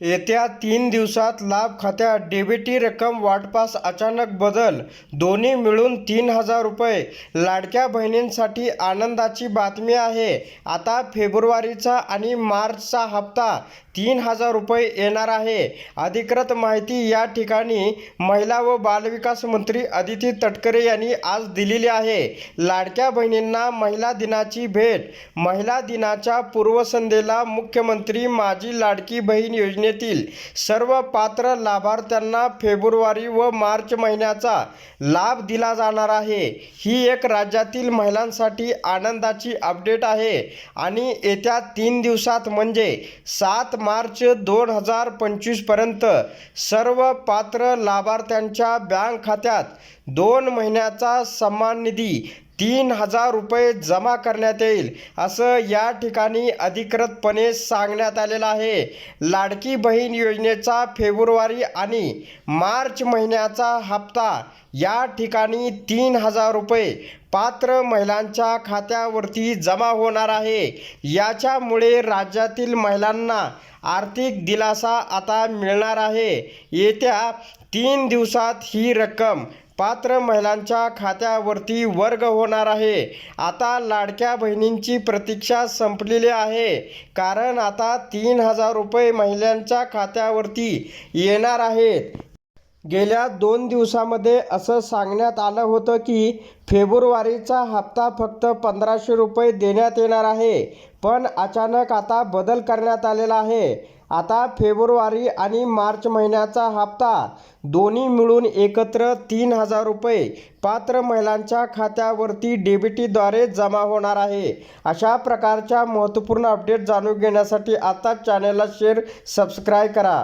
येत्या तीन दिवसात लाभ खात्यात डेबिटी रक्कम वाटपास अचानक बदल. दोन्ही मिळून तीन हजार रुपये. लाडक्या बहिणींसाठी आनंदाची बातमी आहे. आता फेब्रुवारीचा आणि मार्चचा हप्ता तीन हजार रुपये येणार आहे. अधिकृत माहिती या ठिकाणी महिला व बालविकास मंत्री अदिती तटकरे यांनी आज दिलेली आहे. लाडक्या बहिणींना महिला दिनाची भेट. महिला दिनाच्या पूर्वसंध्येला मुख्यमंत्री माझी लाडकी बहीण योजनेतील सर्व पात्र लाभार्थ्यांना फेब्रुवारी व मार्च महिन्याचा लाभ दिला जाणार आहे. ही एक राज्यातील महिलांसाठी आनंदाची अपडेट आहे आणि येत्या तीन दिवसात म्हणजे सात मार्च दोन हजार पंचवीसपर्यंत सर्व पात्र लाभार्थ्यांच्या बँक खात्यात दोन महिन्याचा सन्मान निधी तीन हजार रुपये जमा करण्यात येईल असं या ठिकाणी अधिकृतपणे सांगण्यात आलेलं आहे. लाडकी बहीण योजनेचा फेब्रुवारी आणि मार्च महिन्याचा हप्ता या ठिकाणी तीन हजार रुपये पात्र महिलांच्या खात्यावरती जमा होणार आहे. याच्यामुळे राज्यातील महिलांना आर्थिक दिलासा आता मिळणार आहे. येत्या तीन दिवसात ही रक्कम पात्र महिलांच्या खात्यावरती वर्ग होणार आहे. आता लाडक्या बहिणींची प्रतीक्षा संपलेली आहे. कारण आता तीन हजार रुपये महिलांच्या खात्यावरती येणार आहेत. गेल्या दोन दिवसामध्ये असं सांगण्यात आलं होतं की फेब्रुवारीचा हप्ता फक्त पंधराशे रुपये देण्यात येणार आहे. पण अचानक आता बदल करण्यात आलेला आहे. आता फेब्रुवारी आणि मार्च महिन्याचा हप्ता. दोन्ही मिळून एकत्र तीन हजार रुपये. पात्र महिलांच्या खात्यावरती डेबिटीद्वारे जमा होणार आहे. अशा प्रकारच्या महत्त्वपूर्ण अपडेट जाणून घेण्यासाठी आताच चॅनलला शेअर सबस्क्राईब करा.